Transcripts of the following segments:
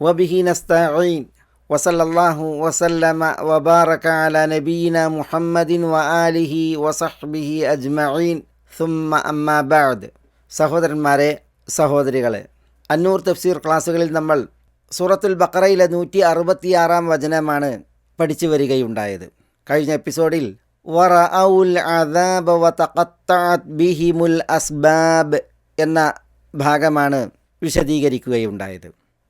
വബിഹി നസ്തഈൻ വസല്ലല്ലാഹു വസല്ലമ വബാറക അലാ നബിയിന മുഹമ്മദിൻ വആലിഹി വസഹ്ബിഹി അജ്മഈൻ സുമ്മ അമ്മാ ബഅദ് സഹോദരന്മാരെ സഹോദരികളെ അന്നൂർ തഫ്സീർ ക്ലാസ്സുകളിൽ നമ്മൾ സൂറത്തുൽ ബഖറയിലെ നൂറ്റി അറുപത്തിയാറാം വചനമാണ് പഠിച്ചു വരികയുണ്ടായത്. കഴിഞ്ഞ എപ്പിസോഡിൽ വറഔൽ അദാബ വതഖത്തഅത് ബിഹിമുൽ അസ്ബാബ് എന്ന ഭാഗമാണ് വിശദീകരിക്കുകയുണ്ടായത്.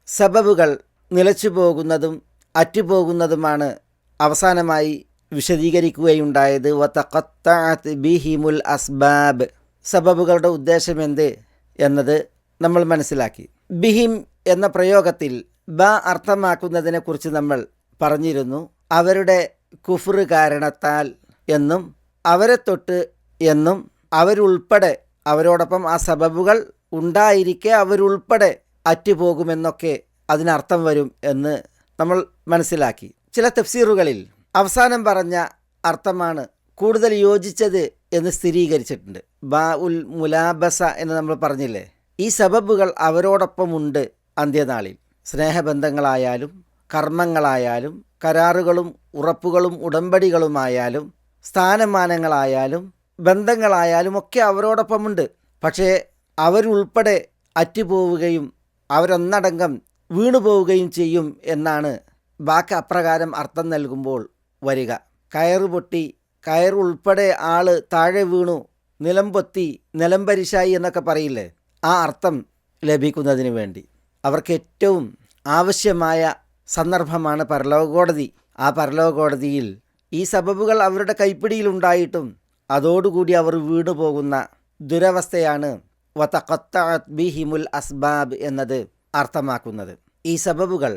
സബബുകൾ നിലച്ചു പോകുന്നതും അറ്റുപോകുന്നതുമാണ് അവസാനമായി വിശദീകരിക്കുകയുണ്ടായത്. വത്തഖത്താത്ത് ബിഹിമുൽ അസ്ബാബ്. സബബുകളുടെ ഉദ്ദേശമെന്ത് എന്നത് നമ്മൾ മനസ്സിലാക്കി. ബിഹിം എന്ന പ്രയോഗത്തിൽ ബ അർത്ഥമാക്കുന്നതിനെക്കുറിച്ച് നമ്മൾ പറഞ്ഞിരുന്നു. അവരുടെ കുഫർ കാരണത്താൽ എന്നും അവരെ തൊട്ട് എന്നും അവരുൾപ്പെടെ അവരോടൊപ്പം ആ സബബുകൾ ഉണ്ടായിരിക്കെ അവരുൾപ്പെടെ അറ്റുപോകുമെന്നൊക്കെ അതിനർത്ഥം വരും എന്ന് നമ്മൾ മനസ്സിലാക്കി. ചില തഫ്സീറുകളിൽ അവസാനം പറഞ്ഞ അർത്ഥമാണ് കൂടുതൽ യോജിച്ചത് എന്ന് സ്ഥിരീകരിച്ചിട്ടുണ്ട്. ബാ ഉൽ മുലാബസ എന്ന് നമ്മൾ പറഞ്ഞില്ലേ? ഈ സബബുകൾ അവരോടൊപ്പമുണ്ട് അന്ത്യനാളിൽ. സ്നേഹബന്ധങ്ങളായാലും കർമ്മങ്ങളായാലും കരാറുകളും ഉറപ്പുകളും ഉടമ്പടികളുമായാലും സ്ഥാനമാനങ്ങളായാലും ബന്ധങ്ങളായാലും ഒക്കെ അവരോടൊപ്പമുണ്ട്. പക്ഷേ അവരുൾപ്പെടെ അറ്റുപോവുകയും അവരൊന്നടങ്കം വീണുപോവുകയും ചെയ്യും എന്നാണ് ബാക്കി അപ്രകാരം അർത്ഥം നൽകുമ്പോൾ വരിക. കയറ് പൊട്ടി കയറുൾപ്പെടെ ആൾ താഴെ വീണു നിലം പൊത്തി നിലം പരിശായി എന്നൊക്കെ പറയില്ലേ? ആ അർത്ഥം ലഭിക്കുന്നതിന് വേണ്ടി. അവർക്ക് ഏറ്റവും ആവശ്യമായ സന്ദർഭമാണ് പരലോകോടതി ആ പരലോകോടതിയിൽ ഈ സബബുകൾ അവരുടെ കൈപ്പിടിയിലുണ്ടായിട്ടും അതോടുകൂടി അവർ വീണു പോകുന്ന ദുരവസ്ഥയാണ് വതഖത്തഅത് ബിഹിമുൽ അസ്ബാബ് എന്നത് അർത്ഥമാക്കുന്നത്. ഈ സബബുകൾ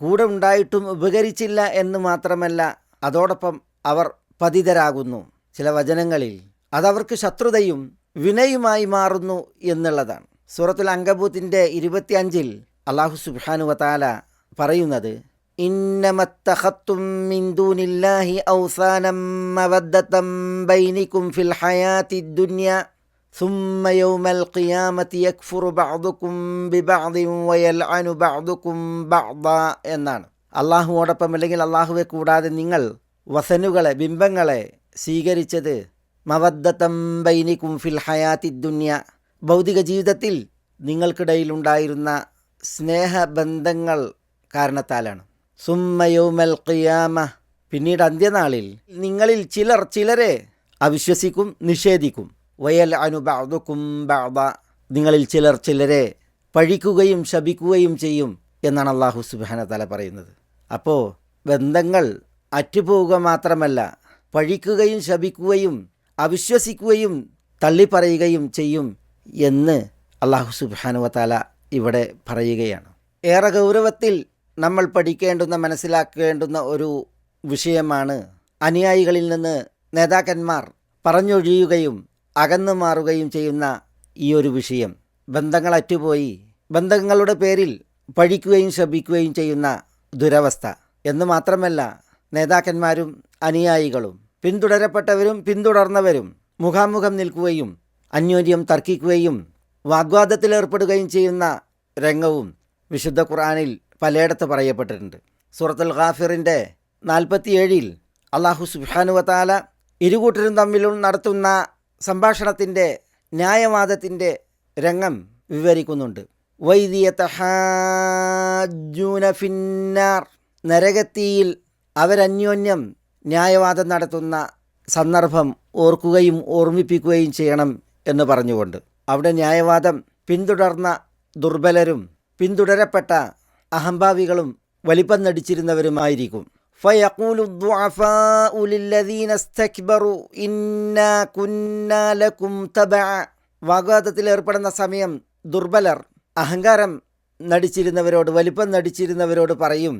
കൂടെ ഉണ്ടായിട്ടും ഉപകരിച്ചില്ല എന്ന് മാത്രമല്ല അതോടൊപ്പം അവർ പതിതരാകുന്നു. ചില വചനങ്ങളിൽ അതവർക്ക് ശത്രുതയും വിനയുമായി മാറുന്നു എന്നുള്ളതാണ്. സൂറത്തുൽ അങ്കബൂത്തിന്റെ ഇരുപത്തിയഞ്ചിൽ അള്ളാഹു സുബാനു വത്താല പറയുന്നത് ദൂനില്ലാഹി ഔസാനം ബൈനിക്കും ഫിൽ ഹയാത്തി ദുനിയ ثم يوم القيامة يكفر بعضكم ببعض ويلعن بعضكم بعضا എന്നാണ് അള്ളാഹുവോടൊപ്പം അല്ലെങ്കിൽ അള്ളാഹുവെ കൂടാതെ നിങ്ങൾ വസനുകളെ ബിംബങ്ങളെ സ്വീകരിച്ചത് മവദ്ദത്തം ബൈനിക്കും ഫിൽ ഹയാത്തി ദുന്യ ഭൗതിക ജീവിതത്തിൽ നിങ്ങൾക്കിടയിലുണ്ടായിരുന്ന സ്നേഹബന്ധങ്ങൾ കാരണത്താലാണ് സുമ്മയോമൽ ഖിയാമ പിന്നീട് അന്ത്യനാളിൽ നിങ്ങളിൽ ചിലർ ചിലരെ അവിശ്വസിക്കും നിഷേധിക്കും വയൽ അനുബാദുക്കും ബാദ നിങ്ങളിൽ ചിലർ ചിലരെ പഴിക്കുകയും ശപിക്കുകയും ചെയ്യും എന്നാണ് അള്ളാഹു സുബാന തല പറയുന്നത്. അപ്പോൾ ബന്ധങ്ങൾ അറ്റുപോവുക മാത്രമല്ല പഴിക്കുകയും ശപിക്കുകയും അവിശ്വസിക്കുകയും തള്ളിപ്പറയുകയും ചെയ്യും എന്ന് അള്ളാഹു സുബാനുവത്താല ഇവിടെ പറയുകയാണ്. ഏറെ ഗൗരവത്തിൽ നമ്മൾ പഠിക്കേണ്ടുന്ന മനസ്സിലാക്കേണ്ടുന്ന ഒരു വിഷയമാണ് അനുയായികളിൽ നിന്ന് നേതാക്കന്മാർ പറഞ്ഞൊഴിയുകയും അകന്നു മാറുകയും ചെയ്യുന്ന ഈ ഒരു വിഷയം ബന്ധങ്ങൾ അറ്റുപോയി ബന്ധങ്ങളുടെ പേരിൽ പഴിക്കുകയും ശപിക്കുകയും ചെയ്യുന്ന ദുരവസ്ഥ. എന്ന് മാത്രമല്ല നേതാക്കന്മാരും അനുയായികളും പിന്തുടരപ്പെട്ടവരും പിന്തുടർന്നവരും മുഖാമുഖം നിൽക്കുകയും അന്യോന്യം തർക്കിക്കുകയും വാഗ്വാദത്തിലേർപ്പെടുകയും ചെയ്യുന്ന രംഗവും വിശുദ്ധ ഖുർആാനിൽ പലയിടത്ത് പറയപ്പെട്ടിട്ടുണ്ട്. സൂറത്തുൽ ഖാഫിറിന്റെ നാൽപ്പത്തിയേഴിൽ അള്ളാഹു സുബാനുവത്താല ഇരുകൂട്ടരും തമ്മിലും നടത്തുന്ന സംഭാഷണത്തിന്റെ ന്യായവാദത്തിന്റെ രംഗം വിവരിക്കുന്നുണ്ട്. വൈദിയത്തഹാജൂന ഫിന്നാർ. നരകത്തിയിൽ അവരന്യോന്യം ന്യായവാദം നടത്തുന്ന സന്ദർഭം ഓർക്കുകയും ഓർമ്മിപ്പിക്കുകയും ചെയ്യണം എന്ന് പറഞ്ഞുകൊണ്ട്. അവിടെ ന്യായവാദം പിന്തുടർന്ന ദുർബലരും പിന്തുടരപ്പെട്ട അഹംഭാവികളും വലിപ്പം നടിച്ചിരുന്നവരുമായിരിക്കും. فيقول الضعفاء للذين استكبروا إنا كنا لكم تبعا വാഗ്വാദത്തിൽ ഏർപ്പെടുന്ന സമയം ദുർബലർ അഹങ്കാരം നടിച്ചിരുന്നവരോട് വലിപ്പം നടിച്ചിരുന്നവരോട് പറയും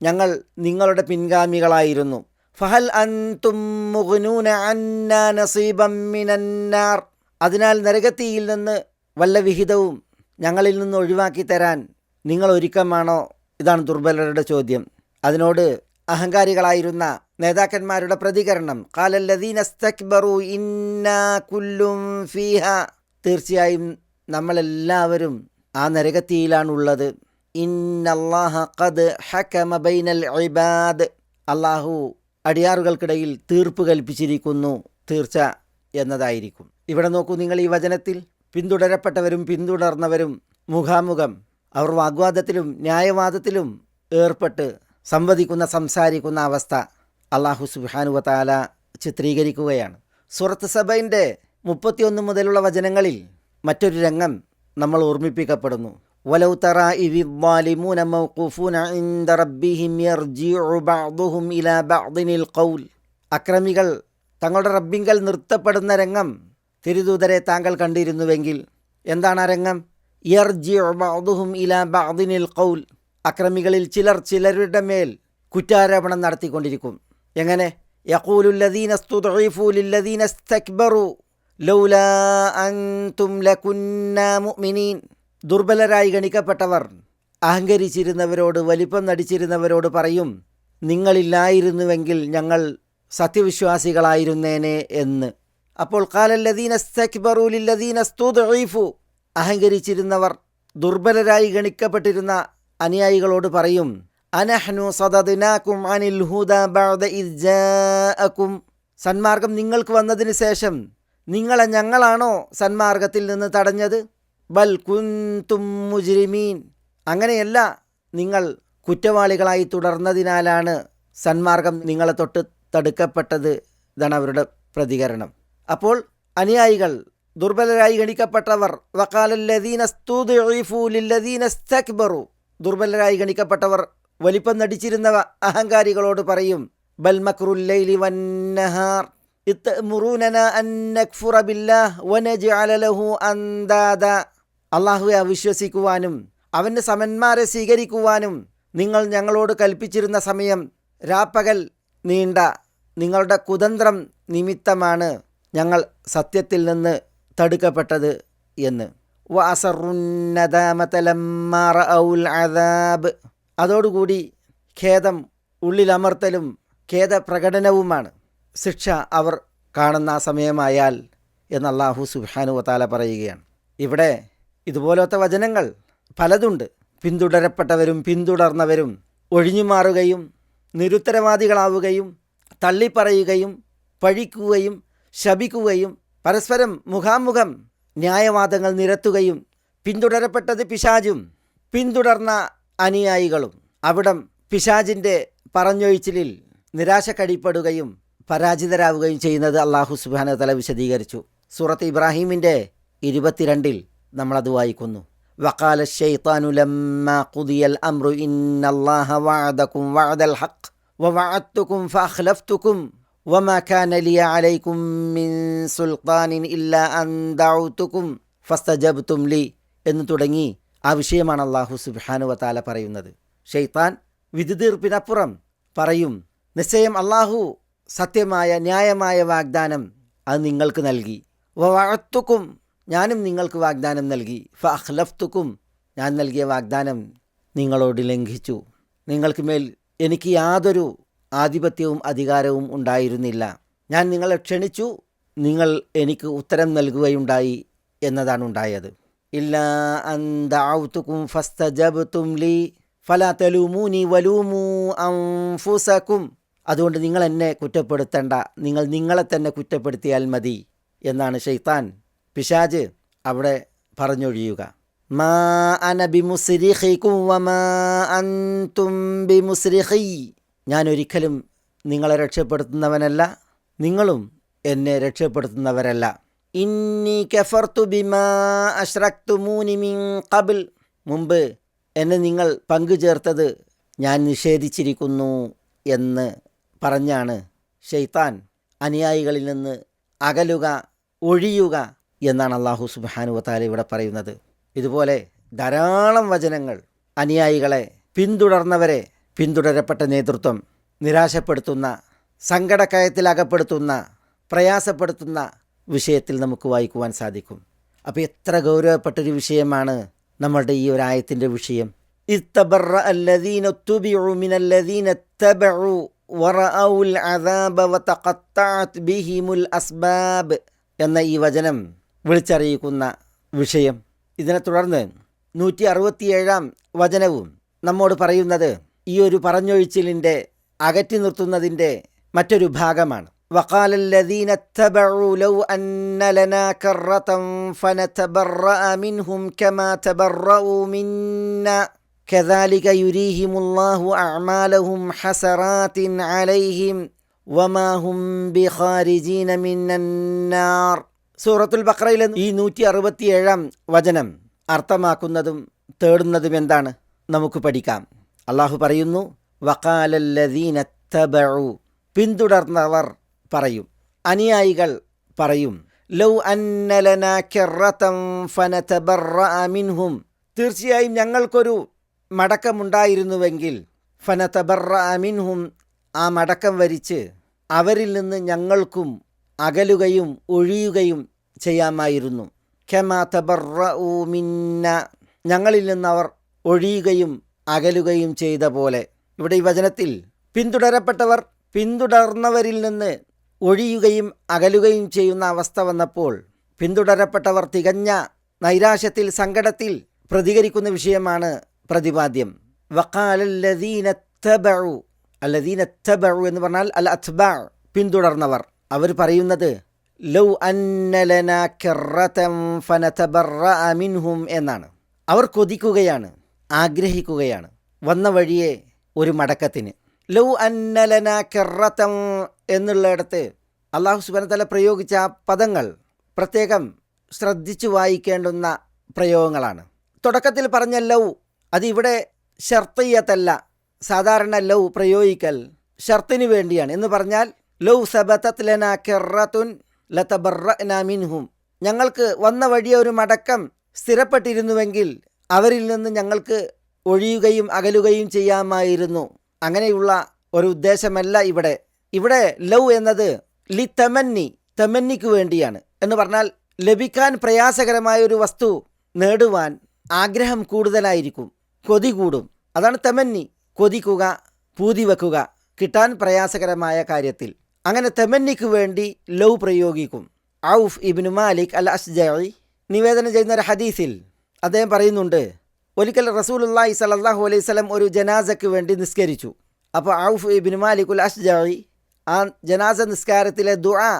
ഞങ്ങൾ നിങ്ങളുടെ പിൻഗാമികളായിരുന്നു ഫഹൽ അൻതും മുഗ്നൂന അന്നാ നസീബം മിനന്നാർ അതിനാൽ നരകത്തിയിൽ നിന്ന് വല്ല വിഹിതവും ഞങ്ങളിൽ നിന്ന് ഒഴിവാക്കി തരാൻ നിങ്ങൾ ഒരുക്കമാണോ ഇതാണ് ദുർബലരുടെ ചോദ്യം അതിനോട് അഹങ്കാരികളായിരുന്ന നേതാക്കന്മാരുടെ പ്രതികരണം. കാലല്ലദീനസ്തക്ബറു ഇന്നാ കുല്ലും ഫീഹ. തീർച്ചയായും നമ്മളെല്ലാവരും ആ നരകത്തിയിലാണുള്ളത്. ഇബാദ്. അള്ളാഹു അടിയാറുകൾക്കിടയിൽ തീർപ്പ് കൽപ്പിച്ചിരിക്കുന്നു. തീർച്ച എന്നതായിരിക്കും. ഇവിടെ നോക്കൂ നിങ്ങൾ ഈ വചനത്തിൽ. പിന്തുടരപ്പെട്ടവരും പിന്തുടർന്നവരും മുഖാമുഖം അവർ വാഗ്വാദത്തിലും ന്യായവാദത്തിലും ഏർപ്പെട്ട് സംവദിക്കുന്ന സംസാരിക്കുന്ന അവസ്ഥ അള്ളാഹു സുബാനുവത്താല ചിത്രീകരിക്കുകയാണ് സുറത്ത് സബൈൻ്റെ മുപ്പത്തിയൊന്ന് മുതലുള്ള വചനങ്ങളിൽ മറ്റൊരു രംഗം നമ്മൾ ഓർമ്മിപ്പിക്കപ്പെടുന്നു ولو ترى إذ الظالمون موقوفون عند ربهم يرجع بعضهم إلى بعض القول അക്രമികൾ തങ്ങളുടെ റബ്ബിങ്കൽ നിർത്തപ്പെടുന്ന രംഗം തിരുദൂതരെ താങ്കൾ കണ്ടിരുന്നുവെങ്കിൽ എന്താണ് ആ രംഗം യർജിഉ ബഅ്ദുഹും ഇലാ ബഅ്ദിനിൽ ഖൗൽ അക്രമികളിൽ ചിലർ ചിലരുടെ മേൽ കുറ്റാരോപണം നടത്തിക്കൊണ്ടിരിക്കും. എങ്ങനെ? ദുർബലരായി ഗണിക്കപ്പെട്ടവർ അഹങ്കരിച്ചിരുന്നവരോട് വലിപ്പം നടിച്ചിരുന്നവരോട് പറയും നിങ്ങളില്ലായിരുന്നുവെങ്കിൽ ഞങ്ങൾ സത്യവിശ്വാസികളായിരുന്നേനെ എന്ന്. അപ്പോൾ കാലല്ലദീന സ്തക്ബറൂലില്ലദീന സ്തുദ്ഈഫു അഹങ്കരിച്ചിരുന്നവർ ദുർബലരായി ഗണിക്കപ്പെട്ടിരുന്ന അനുയായികളോട് പറയും അനഹ്നു സദദിനാക്കും അനിൽ ഹുദ ബഅദ ഇദ് ജാഅക്കും സന്മാർഗം നിങ്ങൾക്ക് വന്നതിന് ശേഷം നിങ്ങളെ ഞങ്ങളാണോ സന്മാർഗത്തിൽ നിന്ന് തടഞ്ഞത്? ബൽ കുന്തും മുജ്രിമീൻ. അങ്ങനെയല്ല നിങ്ങൾ കുറ്റവാളികളായി തുടർന്നതിനാലാണ് സന്മാർഗം നിങ്ങളെ തൊട്ട് തടുക്കപ്പെട്ടത് ഇതാണ് അവരുടെ പ്രതികരണം. അപ്പോൾ അനുയായികൾ ദുർബലരായി ഗണിക്കപ്പെട്ടവർ വക്കാലല്ലദീന സ്തുദ്ഈഫൂലില്ലദീന സ്തക്ബറു. ദുർബലരായി ഗണിക്കപ്പെട്ടവർ വലിപ്പം നടിച്ചിരുന്ന അഹങ്കാരികളോട് പറയും ബൽ മക്രുല്ലൈലി വന്നഹാർ അള്ളാഹുവെ അവിശ്വസിക്കുവാനും അവന്റെ സമന്മാരെ സ്വീകരിക്കുവാനും നിങ്ങൾ ഞങ്ങളോട് കൽപ്പിച്ചിരുന്ന സമയം രാപ്പകൽ നീണ്ട നിങ്ങളുടെ കുതന്ത്രം നിമിത്തമാണ് ഞങ്ങൾ സത്യത്തിൽ നിന്ന് തടുക്കപ്പെട്ടത് എന്ന്. അതോടുകൂടി ഖേദം ഉള്ളിലമർത്തലും ഖേദപ്രകടനവുമാണ് ശിക്ഷ അവർ കാണുന്ന സമയമായാൽ എന്ന് അള്ളാഹു സുബാനു വത്താല പറയുകയാണ്. ഇവിടെ ഇതുപോലത്തെ വചനങ്ങൾ പലതുണ്ട്. പിന്തുടരപ്പെട്ടവരും പിന്തുടർന്നവരും ഒഴിഞ്ഞുമാറുകയും നിരുത്തരവാദികളാവുകയും തള്ളിപ്പറയുകയും പഴിക്കുകയും ശപിക്കുകയും പരസ്പരം മുഖാമുഖം ന്യായവാദങ്ങൾ നിരത്തുകയും പിന്തുടരപ്പെട്ടത് പിശാജും പിന്തുടർന്ന അനുയായികളും അവിടം പിശാജിൻ്റെ പറഞ്ഞൊഴിച്ചിലിൽ നിരാശക്കടിപ്പെടുകയും പരാജിതരാവുകയും ചെയ്യുന്നത് അള്ളാഹു സുബാന തല വിശദീകരിച്ചു സൂറത്ത് ഇബ്രാഹീമിൻ്റെ ഇരുപത്തിരണ്ടിൽ നമ്മളത് വായിക്കുന്നു وقال الشيطان لما قضي الأمر إن الله وعدكم وعد الحق ووعدتكم فأخلفتكم وما كان لي عليكم من سلطان إلا أن دعوتكم فاستجبتم لي എന്ന് തുടങ്ങി ആ വിഷയമാണ് അള്ളാഹു സുബാനു വത്താല പറയുന്നത് ഷെയ്ത്താൻ വിധിതീർപ്പിനപ്പുറം പറയും നിശ്ചയം അള്ളാഹു സത്യമായ ന്യായമായ വാഗ്ദാനം അത് നിങ്ങൾക്ക് നൽകി വഴത്തുക്കും ഞാനും നിങ്ങൾക്ക് വാഗ്ദാനം നൽകി ഫ അഖ്ലഫ്തുക്കും ഞാൻ നൽകിയ വാഗ്ദാനം നിങ്ങളോട് ലംഘിച്ചു നിങ്ങൾക്ക് മേൽ എനിക്ക് യാതൊരു ആധിപത്യവും അധികാരവും ഉണ്ടായിരുന്നില്ല. ഞാൻ നിങ്ങളെ ക്ഷണിച്ചു. നിങ്ങൾ എനിക്ക് ഉത്തരം നൽകുകയുണ്ടായി എന്നതാണ് ഉണ്ടായത്. ഇല്ലാ അതുകൊണ്ട് നിങ്ങൾ എന്നെ കുറ്റപ്പെടുത്തേണ്ട. നിങ്ങൾ നിങ്ങളെ തന്നെ കുറ്റപ്പെടുത്തിയാൽ മതി എന്നാണ് ഷെയ്ത്താൻ പിശാജ് അവിടെ പറഞ്ഞൊഴിയുക. മാ അന ബിമുസ്രിഖിക്കും വമാ അൻതും ബിമുസ്രിഖി ഞാൻ ഒരിക്കലും നിങ്ങളെ രക്ഷപ്പെടുത്തുന്നവനല്ല നിങ്ങളും എന്നെ രക്ഷപ്പെടുത്തുന്നവരല്ല. ഇന്നി കഫർത്തു ബിമാ അഷ്റക്തുമൂനി മിൻ കബിൽ മുമ്പ് എന്നെ നിങ്ങൾ പങ്കുചേർത്തത് ഞാൻ നിഷേധിച്ചിരിക്കുന്നു എന്ന് പറഞ്ഞാണ് ഷെയ്ത്താൻ അനുയായികളിൽ നിന്ന് അകലുക ഒഴിയുക എന്നാണ് അള്ളാഹു സുബാനു വത്താല ഇവിടെ പറയുന്നത്. ഇതുപോലെ ധാരാളം വചനങ്ങൾ അനുയായികളെ പിന്തുടർന്നവരെ പിന്തുടരപ്പെട്ട നേതൃത്വം നിരാശപ്പെടുത്തുന്ന സങ്കടക്കയത്തിലകപ്പെടുത്തുന്ന പ്രയാസപ്പെടുത്തുന്ന വിഷയത്തിൽ നമുക്ക് വായിക്കുവാൻ സാധിക്കും. അപ്പോൾ എത്ര ഗൗരവപ്പെട്ടൊരു വിഷയമാണ് നമ്മളുടെ ഈ ഒരു ആയത്തിന്റെ വിഷയം. എന്ന ഈ വചനം വിളിച്ചറിയിക്കുന്ന വിഷയം. ഇതിനെ തുടർന്ന് നൂറ്റി അറുപത്തിയേഴാം വചനവും നമ്മോട് പറയുന്നത് ഈ ഒരു പറഞ്ഞൊഴിച്ചിലിൻ്റെ അകറ്റി നിർത്തുന്നതിൻ്റെ മറ്റൊരു ഭാഗമാണ് وقال الذين اتبعوا لو أن لنا كرة فنتبرأ منهم كما تبرأوا منا كذلك يريهم الله أعمالهم حسرات عليهم وما هم بخارجين من النار സൂറത്തുൽ ബക്രയിലെ ഈ നൂറ്റി അറുപത്തിയേഴാം വചനം അർത്ഥമാക്കുന്നതും തേടുന്നതും എന്താണ് നമുക്ക് പഠിക്കാം അള്ളാഹു പറയുന്നു വക്കാലല്ലദീന തബഉ. പിന്തുടർന്നവർ പറയും അനുയായികൾ പറയും ലൗ അന്നലന മിൻഹും. തീർച്ചയായും ഞങ്ങൾക്കൊരു മടക്കമുണ്ടായിരുന്നുവെങ്കിൽ ഫനതബറഅ മിൻഹും ആ മടക്കം വരിച്ച് അവരിൽ നിന്ന് ഞങ്ങൾക്കും അകലുകയും ഒഴിയുകയും ചെയ്യാമായിരുന്നു. ഖെമ തബറഉ മിന്ന. ഞങ്ങളിൽ നിന്ന് അവർ ഒഴിയുകയും അകലുകയും ചെയ്ത പോലെ. ഇവിടെ ഈ വചനത്തിൽ പിന്തുടരപ്പെട്ടവർ പിന്തുടർന്നവരിൽ നിന്ന് ഒഴിയുകയും അകലുകയും ചെയ്യുന്ന അവസ്ഥ വന്നപ്പോൾ പിന്തുടരപ്പെട്ടവർ തികഞ്ഞ നൈരാശ്യത്തിൽ സങ്കടത്തിൽ പ്രതികരിക്കുന്ന വിഷയമാണ് പ്രതിപാദ്യം. വക്കാലല്ലദീനത്തബഴു അല്ലദീനത്തബഴു എന്ന് പറഞ്ഞാൽ അൽ അത്ബാ പിന്തുടർന്നവർ. അവർ പറയുന്നത് ലൗ അന്നലന കെറതം ഫനതബറഅ മിൻഹും എന്നാണ്. അവർ കൊതിക്കുകയാണ്. ആഗ്രഹിക്കുകയാണ്. വന്ന വഴിയെ ഒരു മടക്കത്തിന്. ലൗ അന്നലന കെറത്തം എന്നുള്ളിടത്ത് അള്ളാഹു സുബനത്തല പ്രയോഗിച്ച പദങ്ങൾ പ്രത്യേകം ശ്രദ്ധിച്ചു വായിക്കേണ്ടുന്ന പ്രയോഗങ്ങളാണ്. തുടക്കത്തിൽ പറഞ്ഞ ലൗ അതിവിടെ ഷർത്തയ്യത്തല്ല സാധാരണ ലൗ പ്രയോഗിക്കൽ ഷർത്തിന് വേണ്ടിയാണ്. എന്ന് പറഞ്ഞാൽ ലൗ സബത്തത് ലന കെറത്തുൻ ലത്തബറ മിൻഹും. ഞങ്ങൾക്ക് വന്ന വഴിയെ ഒരു മടക്കം സ്ഥിരപ്പെട്ടിരുന്നുവെങ്കിൽ അവരിൽ നിന്ന് ഞങ്ങൾക്ക് ഒഴിയുകയും അകലുകയും ചെയ്യാമായിരുന്നു. അങ്ങനെയുള്ള ഒരു ഉദ്ദേശമല്ല ഇവിടെ. ഇവിടെ ലവ് എന്നത് ലി തമന്നി തമന്നിക്ക് വേണ്ടിയാണ്. എന്ന് പറഞ്ഞാൽ ലഭിക്കാൻ പ്രയാസകരമായ ഒരു വസ്തു നേടുവാൻ ആഗ്രഹം കൂടുതലായിരിക്കും. കൊതി കൂടും. അതാണ് തമന്നി. കൊതിക്കുക പൂതി വെക്കുക കിട്ടാൻ പ്രയാസകരമായ കാര്യത്തിൽ. അങ്ങനെ തെമന്നിക്കു വേണ്ടി ലവ് പ്രയോഗിക്കും. ഔഫ് ഇബിനു മാലിക് അൽ അസ്ജി നിവേദനം ചെയ്യുന്ന ഒരു ഹദീസിൽ അദ്ദേഹം പറയുന്നുണ്ട് ഒരിക്കൽ റസൂലുല്ലാഹി സലാഹു അലൈഹി സ്വലം ഒരു ജനാസയ്ക്ക് വേണ്ടി നിസ്കരിച്ചു. അപ്പോൾ ഔഫ് ഇബിൻ മാലിക് അഷ്ജായി ആ ജനാസ നിസ്കാരത്തിലെ ദുആ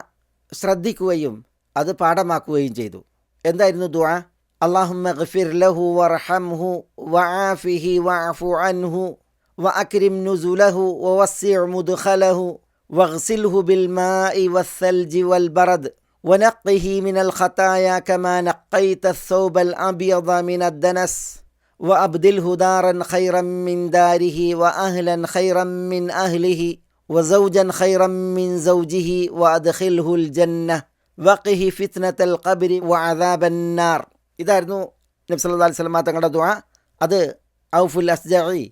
ശ്രദ്ധിക്കുകയും അത് പാഠമാക്കുകയും ചെയ്തു. എന്തായിരുന്നു ദുആ? അള്ളാഹുമ്മ ഗഫിർ ലഹു വർഹംഹു വആഫിഹി വഅഫു അൻഹു വഅക്രിം നുസുലഹു വവസ്സി മുദ്ഖലഹു വഗ്സിൽഹു ബിൽ മാഇ വസ്സൽജി വൽ ബറദ് ونقه من الخطايا كما نقيت الثوب الأبيض من الدنس وأبدله دارا خيرا من داره وأهلا خيرا من أهله وزوجا خيرا من زوجه وأدخله الجنة وقه فتنة القبر وعذاب النار ഇതായിരുന്നു നബി സല്ലല്ലാഹു അലൈഹി വസല്ലം തങ്ങളുടെ ദുആ അത് ഔഫുൽ അസ്ജഈ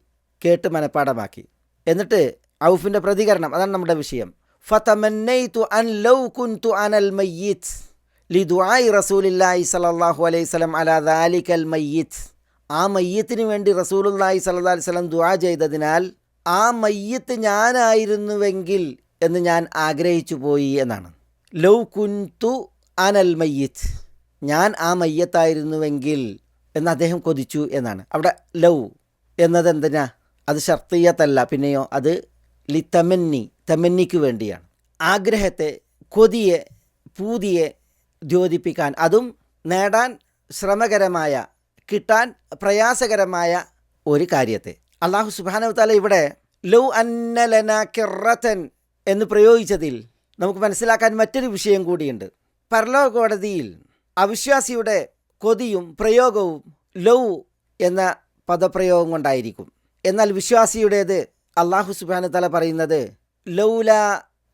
കേട്ട് മനഃപ്പാടമാക്കി എന്നിട്ട് ഔഫിൻ്റെ പ്രതികരണം അതാണ് നമ്മുടെ വിഷയം ഫതമന്നൈതു അൻ ലൗ കുൻതു അനൽ മയ്യിത്ത് ലി ദുആഇ റസൂലില്ലാഹി സല്ലല്ലാഹു അലൈഹി വസല്ലം അലാ ദാലിക്കൽ മയ്യിത്ത് ആ മയ്യത്തിന് വേണ്ടി റസൂലുല്ലാഹി സല്ലല്ലാഹു അലൈഹി വസല്ലം ദുആ ചെയ്തതിനാൽ ആ മയ്യത്ത് ഞാനായിരുന്നുവെങ്കിൽ എന്ന് ഞാൻ ആഗ്രഹിച്ചു പോയി എന്നാണ്. ലൗ കുൻതു അനൽ മയ്യിത്ത്. ഞാൻ ആ മയ്യത്തായിരുന്നുവെങ്കിൽ എന്ന് അദ്ദേഹം കൊതിച്ചു എന്നാണ്. അവിടെ ലൗ എന്നത് എന്തിനാ? അത് ഷർത്തീയത്തല്ല പിന്നെയോ അത് ലി തമന്നി തമന്നിക്ക് വേണ്ടിയാണ്. ആഗ്രഹത്തെ കൊതിയെ പൂതിയെ ദ്യോതിപ്പിക്കാൻ അതും നേടാൻ ശ്രമകരമായ കിട്ടാൻ പ്രയാസകരമായ ഒരു കാര്യത്തെ. അള്ളാഹു സുബാനവത്താല ഇവിടെ ലൗ അന്നലന കിറത്തൻ എന്ന് പ്രയോഗിച്ചതിൽ നമുക്ക് മനസ്സിലാക്കാൻ മറ്റൊരു വിഷയം കൂടിയുണ്ട്. പരലോക കോടതിയിൽ അവിശ്വാസിയുടെ കൊതിയും പ്രയോഗവും ലൗ എന്ന പദപ്രയോഗം കൊണ്ടായിരിക്കും. എന്നാൽ വിശ്വാസിയുടേത് അള്ളാഹു സുബാന തല പറയുന്നത് ലൗല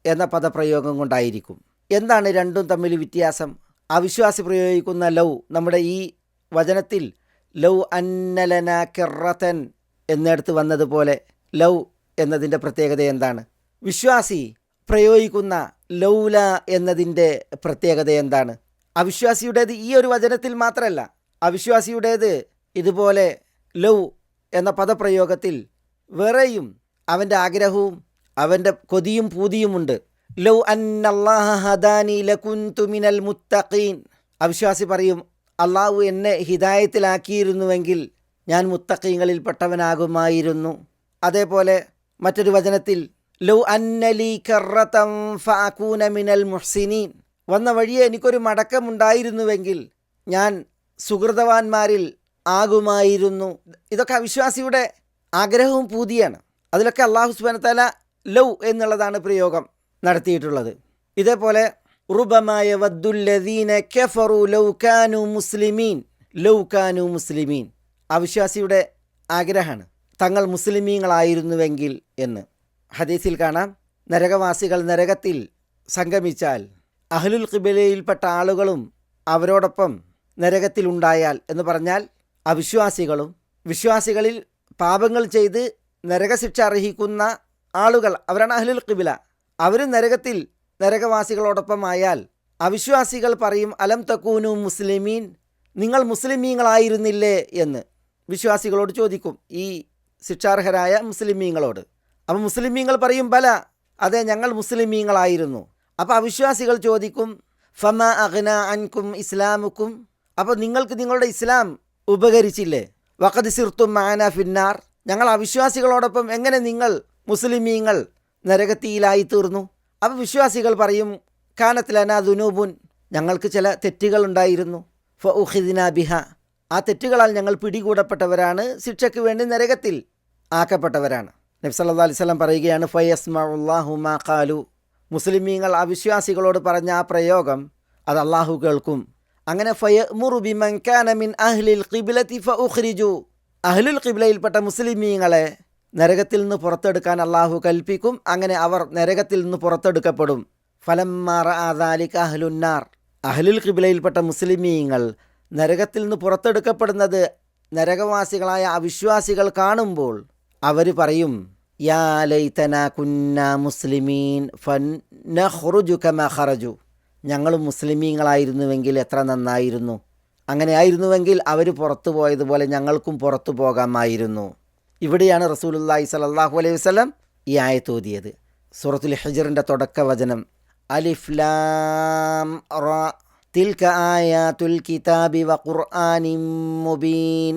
എന്ന പദപ്രയോഗം കൊണ്ടായിരിക്കും. എന്താണ് രണ്ടും തമ്മിൽ വ്യത്യാസം? അവിശ്വാസി പ്രയോഗിക്കുന്ന ലൗ നമ്മുടെ ഈ വചനത്തിൽ ലൗ അന്നലന കിറത്തൻ എന്നിടത്ത് വന്നതുപോലെ ലൗ എന്നതിന്റെ പ്രത്യേകത എന്താണ്? വിശ്വാസി പ്രയോഗിക്കുന്ന ലൗല എന്നതിന്റെ പ്രത്യേകത എന്താണ്? അവിശ്വാസിയുടേത് ഈ ഒരു വചനത്തിൽ മാത്രമല്ല അവിശ്വാസിയുടേത് ഇതുപോലെ ലൗ എന്ന പദപ്രയോഗത്തിൽ വേറെയും അവന്റെ ആഗ്രഹവും അവന്റെ കൊതിയും പൂതിയുമുണ്ട് ലൗ അന്നല്ലാഹ ഹദാനി ലകുന്തു മിനൽ മുത്തഖീൻ. അവിശ്വാസി പറയും അള്ളാഹു എന്നെ ഹിദായത്തിലാക്കിയിരുന്നുവെങ്കിൽ ഞാൻ മുത്തഖീങ്ങളിൽപ്പെട്ടവനാകുമായിരുന്നു. അതേപോലെ മറ്റൊരു വചനത്തിൽ ലൗ അന്നലി കറത്തം ഫഅകൂന മിനൽ മുഹ്സിനീൻ. വന്ന വഴിയെ എനിക്കൊരു മടക്കമുണ്ടായിരുന്നുവെങ്കിൽ ഞാൻ സുഹൃതവാന്മാരിൽ ആകുമായിരുന്നു. ഇതൊക്കെ അവിശ്വാസിയുടെ ആഗ്രഹവും പൂതിയാണ്. അതിലൊക്കെ അള്ളാഹു സുബാനത്താല ലൗ എന്നുള്ളതാണ് പ്രയോഗം നടത്തിയിട്ടുള്ളത്. ഇതേപോലെ റുബമായ വദ്ദുല്ലദീന കഫറു ലൗ കാനു മുസ്ലിമീൻ. ലൗ കാനു മുസ്ലിമീൻ. അവിശ്വാസിയുടെ ആഗ്രഹമാണ്. തങ്ങൾ മുസ്ലിമീങ്ങളായിരുന്നുവെങ്കിൽ എന്ന്. ഹദീസിൽ കാണാം നരകവാസികൾ നരകത്തിൽ സംഗമിച്ചാൽ അഹ്ലുൽ കിബിലയിൽപ്പെട്ട ആളുകളും അവരോടൊപ്പം നരകത്തിലുണ്ടായാൽ എന്ന് പറഞ്ഞാൽ അവിശ്വാസികളും വിശ്വാസികളിൽ പാപങ്ങൾ ചെയ്ത് നരകശിക്ഷ അർഹിക്കുന്ന ആളുകൾ അവരാണ് അഹ്ലുൽ കിബില അവർ നരകത്തിൽ നരകവാസികളോടൊപ്പം ആയാൽ അവിശ്വാസികൾ പറയും അലം തക്കൂനു മുസ്ലിമീൻ? നിങ്ങൾ മുസ്ലിമീങ്ങളായിരുന്നില്ലേ? എന്ന് വിശ്വാസികളോട് ചോദിക്കും ഈ ശിക്ഷാർഹരായ മുസ്ലിമീങ്ങളോട്. അപ്പം മുസ്ലിമീങ്ങൾ പറയും ബല അതെ ഞങ്ങൾ മുസ്ലിമീങ്ങളായിരുന്നു. അപ്പോൾ അവിശ്വാസികൾ ചോദിക്കും ഫമ അഗ്ന അൻകും ഇസ്ലാമുക്കും? അപ്പോൾ നിങ്ങൾക്ക് നിങ്ങളുടെ ഇസ്ലാം ഉപകരിച്ചില്ലേ? വഖദ് സിർത്തും മാന ഫിന്നാർ. ഞങ്ങൾ അവിശ്വാസികളോടൊപ്പം എങ്ങനെ നിങ്ങൾ മുസ്ലിമീങ്ങൾ നരകത്തിയിലായി തീർന്നു അപ്പോൾ വിശ്വാസികൾ പറയും കാനത്തിലന ദുനൂബുൻ. ഞങ്ങൾക്ക് ചില തെറ്റുകൾ ഉണ്ടായിരുന്നു. ഫ ബിഹ. ആ തെറ്റുകളാൽ ഞങ്ങൾ പിടികൂടപ്പെട്ടവരാണ്. ശിക്ഷയ്ക്ക് വേണ്ടി നരകത്തിൽ ആക്കപ്പെട്ടവരാണ്. നബി സല്ലല്ലാഹു അലൈഹി സ്വലം പറയുകയാണ് ഫയസ്മഉല്ലാഹു മാ ഖാലു. മുസ്ലിമീങ്ങൾ അവിശ്വാസികളോട് പറഞ്ഞ ആ പ്രയോഗം അത് അള്ളാഹു കേൾക്കും. അങ്ങനെ ഫയ മുറുബി കാന മിൻ അഹ്ലിൽ ഖിബ്ലതി ഫഉഖ്രിജു അഹ്ലുൽ ഖിബ്ലയിൽപ്പെട്ട മുസ്ലിമീങ്ങളെ നരകത്തിൽ നിന്ന് പുറത്തെടുക്കാൻ അള്ളാഹു കൽപ്പിക്കും. അങ്ങനെ അവർ നരകത്തിൽ നിന്ന് പുറത്തെടുക്കപ്പെടും. ഫലമ്മാറ ആദാലിക അഹ്ലുന്നാർ അഹ്ലുൽ ഖിബ്ലയിൽപ്പെട്ട മുസ്ലിമീങ്ങൾ നരകത്തിൽ നിന്ന് പുറത്തെടുക്കപ്പെടുന്നത് നരകവാസികളായ അവിശ്വാസികൾ കാണുമ്പോൾ അവർ പറയും യാ ലൈതന കുന്ന മുസ്ലിമീൻ ഖറജു. ഞങ്ങളും മുസ്ലിമീങ്ങളായിരുന്നുവെങ്കിൽ എത്ര നന്നായിരുന്നു. അങ്ങനെ ആയിരുന്നുവെങ്കിൽ അവർ പുറത്തു പോയതുപോലെ ഞങ്ങൾക്കും പുറത്തു പോകാമായിരുന്നു ഇവിടെയാണ് റസൂലുല്ലാഹി സ്വല്ലല്ലാഹു അലൈഹി വസല്ലം ഈ ആയത്തോതിയത് സൂറത്തുൽ ഹിജറിൻ്റെ തുടക്ക വചനം അലിഫ് ലാം റ തിൽക ആയാതുൽ കിതാബി വഖുർആനിൻ മുബീൻ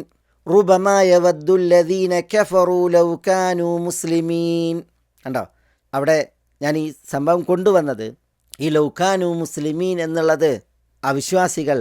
റുബമാ യവദ്ദു الذين كفروا ലൗ കാനൂ മുസ്ലിമീൻ കണ്ടോ അവിടെ ഞാൻ ഈ സംഭവം കൊണ്ടുവന്നത് ഈ ലൗക്കാനു മുസ്ലിമീൻ എന്നുള്ളത് അവിശ്വാസികൾ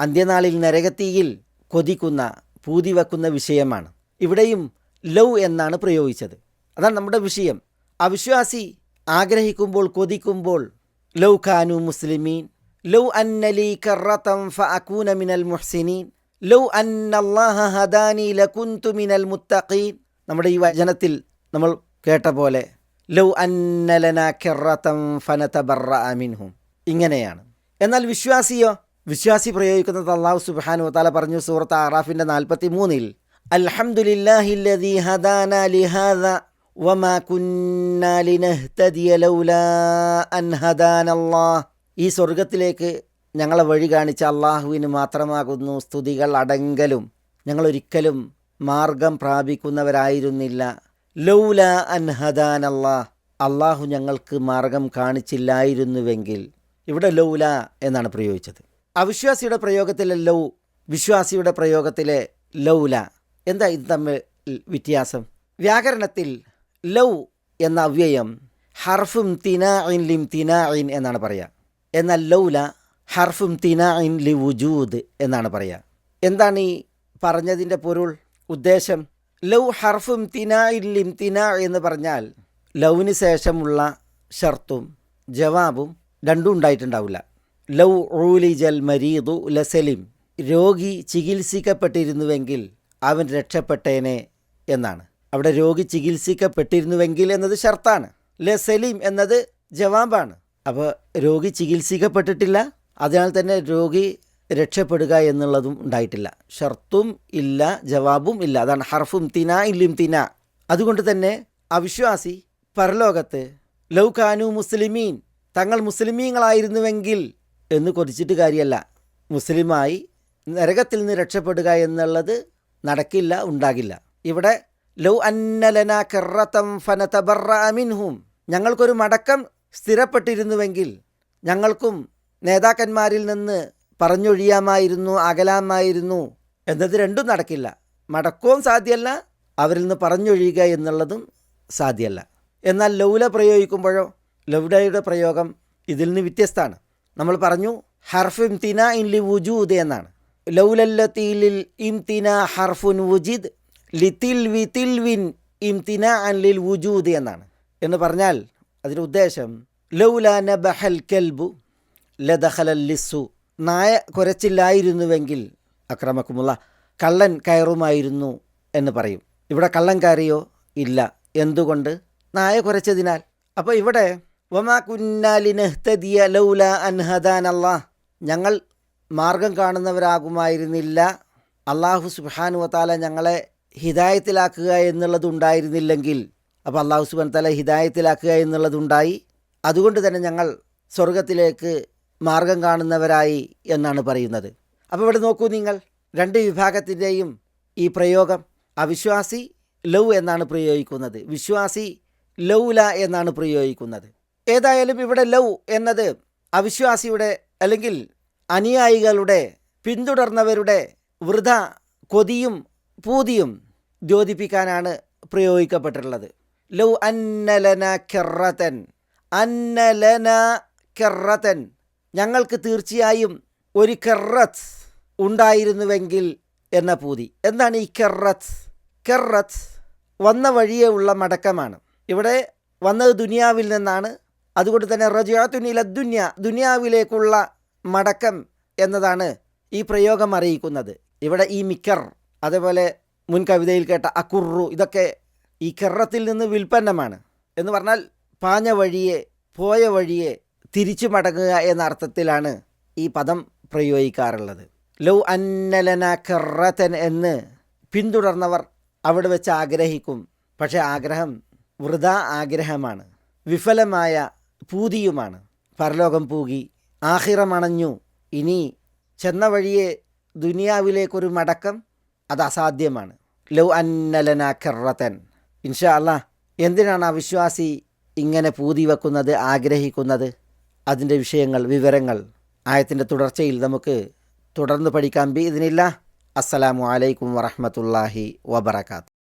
അന്ത്യനാളിൽ നരകത്തിയിൽ കൊതിക്കുന്ന പൂതി വെക്കുന്ന വിഷയമാണ്. ഇവിടെയും ലൗ എന്നാണ് പ്രയോഗിച്ചത്. അതാണ് നമ്മുടെ വിഷയം. അവിശ്വാസി ആഗ്രഹിക്കുമ്പോൾ കൊതിക്കുമ്പോൾ ലൗ ഖാനു മുസ്ലിമീൻ ലൗ അന്നലി കറത്തം ഫ അക്കൂന മിനൽ മുഹ്സിനീൻ ലൗ അന്നല്ലാഹ ഹദാനി ലകുന്തു മിനൽ മുത്തഖീൻ. നമ്മുടെ ഈ വചനത്തിൽ നമ്മൾ കേട്ട പോലെ ലൗ അന്നലന കെറത്തം ഫനതബറ മിൻഹും. ഇങ്ങനെയാണ്. എന്നാൽ വിശ്വാസിയോ? വിശ്വാസി പ്രയോഗിക്കുന്നത് അള്ളാഹു സുബാനു താല പറഞ്ഞു സൂറത്ത് അറാഫിന്റെ നാൽപ്പത്തി മൂന്നിൽ അൽഹംദുലില്ലാഹില്ലദീ ഹദാന വമാ ലൗലാ അൻ ഹദാനല്ലാഹ്. ഈ സ്വർഗത്തിലേക്ക് ഞങ്ങളെ വഴി കാണിച്ച അള്ളാഹുവിന് മാത്രമാകുന്നു സ്തുതികൾ അടങ്കലും. ഞങ്ങളൊരിക്കലും മാർഗം പ്രാപിക്കുന്നവരായിരുന്നില്ല. ലൗല അൻഹദാൻ അള്ളാഹ് അള്ളാഹു ഞങ്ങൾക്ക് മാർഗം കാണിച്ചില്ലായിരുന്നുവെങ്കിൽ ഇവിടെ ലൗല എന്നാണ് പ്രയോഗിച്ചത്. അവിശ്വാസിയുടെ പ്രയോഗത്തിലെ ലൗ വിശ്വാസിയുടെ പ്രയോഗത്തിലെ ലൗല. എന്താ ഇത് തമ്മിൽ വ്യത്യാസം? വ്യാകരണത്തിൽ ലൗ എന്ന അവ്യയം ഹർഫും തിനാഇൻ ലിം തിനാഇൻ എന്നാണ് പറയുക എന്നാൽ ലൗല ഹർഫും തിനാഇൻ ലി വുജൂദ് എന്നാണ് പറയുക എന്താണ് ഈ പറഞ്ഞതിന്റെ പൊരുൾ ഉദ്ദേശം? ലൗ ഹർഫും തിനാഇൻ ലിം തിനാ എന്ന് പറഞ്ഞാൽ ലൗവിന് ശേഷമുള്ള ഷർത്തും ജവാബും രണ്ടും ഉണ്ടായിട്ടുണ്ടാവില്ല. ലൗ ഊലിജൽ മരീദു ലസലിം. രോഗി ചികിത്സിക്കപ്പെട്ടിരുന്നുവെങ്കിൽ അവൻ രക്ഷപ്പെട്ടേനെ എന്നാണ്. അവിടെ രോഗി ചികിത്സിക്കപ്പെട്ടിരുന്നുവെങ്കിൽ എന്നത് ഷർത്താണ്. ലസലിം എന്നത് ജവാബാണ്. അപ്പോൾ രോഗി ചികിത്സിക്കപ്പെട്ടിട്ടില്ല. അതിനാൽ തന്നെ രോഗി രക്ഷപ്പെടുക എന്നുള്ളതും ഉണ്ടായിട്ടില്ല. ഷർത്തും ഇല്ല ജവാബും ഇല്ല. അതാണ് ഹർഫും തിന ഇല്ലും തിന. അതുകൊണ്ട് തന്നെ അവിശ്വാസി പരലോകത്ത് ലൗ ഖാനു മുസ്ലിമീൻ തങ്ങൾ മുസ്ലിമീങ്ങളായിരുന്നുവെങ്കിൽ എന്ന് കൊതിച്ചിട്ട് കാര്യമല്ല മുസ്ലിമായി നരകത്തിൽ നിന്ന് രക്ഷപ്പെടുക എന്നുള്ളത് നടക്കില്ല ഉണ്ടാകില്ല. ഇവിടെ ലൗ അന്നലന കെറത്തം ഫനതബറ അമിൻഹും ഞങ്ങൾക്കൊരു മടക്കം സ്ഥിരപ്പെട്ടിരുന്നുവെങ്കിൽ ഞങ്ങൾക്കും നേതാക്കന്മാരിൽ നിന്ന് പറഞ്ഞൊഴിയാമായിരുന്നു അകലാമായിരുന്നു എന്നത് രണ്ടും നടക്കില്ല. മടക്കവും സാധ്യമല്ല അവരിൽ നിന്ന് പറഞ്ഞൊഴിയുക എന്നുള്ളതും സാധ്യമല്ല എന്നാൽ ലൗല പ്രയോഗിക്കുമ്പോഴോ ലൗലയുടെ പ്രയോഗം ഇതിൽ നിന്ന് വ്യത്യസ്തമാണ്. നമ്മൾ പറഞ്ഞു ഹർഫ് ഇംതിന ഇൻലി വുജൂദ് എന്നാണ്. ലൗലല്ലത്തിലിൽ ഇംതിന ഹർഫുൻ വുജിദ് ലിത്തിൽ വി തിൽവിൻ ഇംതിന അൻലിൽ വുജൂദ് എന്നാണ്. എന്ന് പറഞ്ഞാൽ അതിന്റെ ഉദ്ദേശം ലൗല നബഹൽ കെൽബു ലദഹലൽ ലിസ്സു നായ കുരച്ചില്ലായിരുന്നുവെങ്കിൽ അക്രമക്കുമുള്ള കള്ളൻ കയറുമായിരുന്നു എന്ന് പറയും. ഇവിടെ കള്ളൻ കയറിയോ ഇല്ല. എന്തുകൊണ്ട്? നായ കുരച്ചതിനാൽ. അപ്പോൾ ഇവിടെ വമാ ലൗല അള്ളാഹ് ഞങ്ങൾ മാർഗം കാണുന്നവരാകുമായിരുന്നില്ല. അള്ളാഹു സുബാനു വത്താല ഞങ്ങളെ ഹിദായത്തിലാക്കുക എന്നുള്ളത് ഉണ്ടായിരുന്നില്ലെങ്കിൽ അപ്പോൾ അള്ളാഹു സുബാൻ തല ഹിദായത്തിലാക്കുക എന്നുള്ളതുണ്ടായി. അതുകൊണ്ട് തന്നെ ഞങ്ങൾ സ്വർഗത്തിലേക്ക് മാർഗം കാണുന്നവരായി എന്നാണ് പറയുന്നത്. അപ്പോൾ ഇവിടെ നോക്കൂ നിങ്ങൾ രണ്ട് വിഭാഗത്തിന്റെയും ഈ പ്രയോഗം. അവിശ്വാസി ലൗ എന്നാണ് പ്രയോഗിക്കുന്നത്. വിശ്വാസി ലൗല എന്നാണ് പ്രയോഗിക്കുന്നത്. ഏതായാലും ഇവിടെ ലവ് എന്നത് അവിശ്വാസിയുടെ അല്ലെങ്കിൽ അനുയായികളുടെ പിന്തുടർന്നവരുടെ വൃത കൊതിയും പൂതിയും ദ്യോതിപ്പിക്കാനാണ് പ്രയോഗിക്കപ്പെട്ടിട്ടുള്ളത്. ലൗ അന്നലന കെറത്തൻ അന്നലന ഞങ്ങൾക്ക് തീർച്ചയായും ഒരു കെറത്ത് ഉണ്ടായിരുന്നുവെങ്കിൽ എന്ന പൂതി. എന്താണ് ഈ കെറത്ത് കെറത്ത് വന്ന വഴിയേ ഉള്ള മടക്കമാണ്. ഇവിടെ വന്നത് ദുനിയാവിൽ നിന്നാണ് അതുകൊണ്ട് തന്നെ റജാത്തുനില ദുന്യ ദുനിയാവിലേക്കുള്ള മടക്കം എന്നതാണ് ഈ പ്രയോഗം അറിയിക്കുന്നത്. ഇവിടെ ഈ മിക്കർ അതേപോലെ മുൻ കവിതയിൽ കേട്ട അക്കുറു ഇതൊക്കെ ഈ കെറത്തിൽ നിന്ന് വിൽപ്പന്നമാണ്. എന്ന് പറഞ്ഞാൽ പാഞ്ഞ വഴിയെ പോയ വഴിയെ തിരിച്ചു മടങ്ങുക എന്ന അർത്ഥത്തിലാണ് ഈ പദം പ്രയോഗിക്കാറുള്ളത്. ലൗ അന്നലന കെറത്തൻ എന്ന് പിന്തുടർന്നവർ അവിടെ വെച്ച് ആഗ്രഹിക്കും. പക്ഷേ ആഗ്രഹം വൃതാ ആഗ്രഹമാണ്. വിഫലമായ പൂതിയുമാണ്. പരലോകം പൂകി. ആഹിറമണഞ്ഞു. ഇനി ചെന്ന വഴിയെ ദുനിയാവിലേക്കൊരു മടക്കം അത് അസാധ്യമാണ്. ലൗ അന്നലന കെറത്തൻ ഇൻഷാ അല്ല എന്തിനാണ് ആ വിശ്വാസി ഇങ്ങനെ പൂതി വെക്കുന്നത് ആഗ്രഹിക്കുന്നത്? അതിന്റെ വിഷയങ്ങൾ വിവരങ്ങൾ ആയത്തിന്റെ തുടർച്ചയിൽ നമുക്ക് തുടർന്ന് പഠിക്കാൻ ബി ഇതിനില്ല അസ്സലാമു അലൈക്കും വറഹമത്തല്ലാഹി വബർക്കാത്ത്